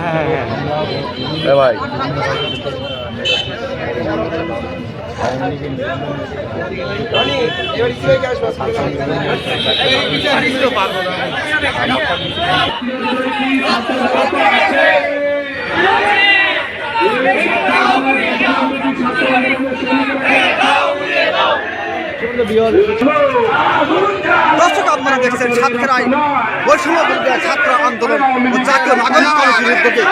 এ ভাই আপনারা দেখছেন সাতক্ষীরায় বৈষম্য ছাত্র আন্দোলন ও জাতীয় নাগরিক কমিটির উদ্যোগে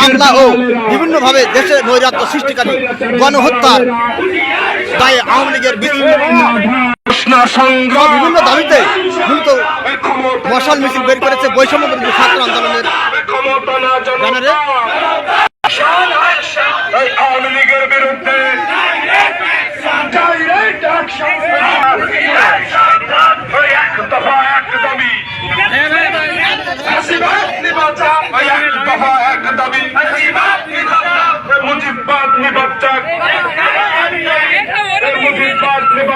হামলা ও বিভিন্নভাবে দেশে নৈরাজ্য সৃষ্টিকারী গণহত্যার দায়ে আওয়ামী লীগের বিভিন্ন দাবিতে মূলত মশাল মিছিল বের করেছে বৈষম্য ছাত্র আন্দোলনের ব্যানারে।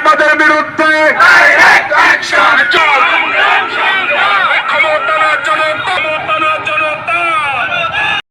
ফাঁসিবাদের বিরুদ্ধে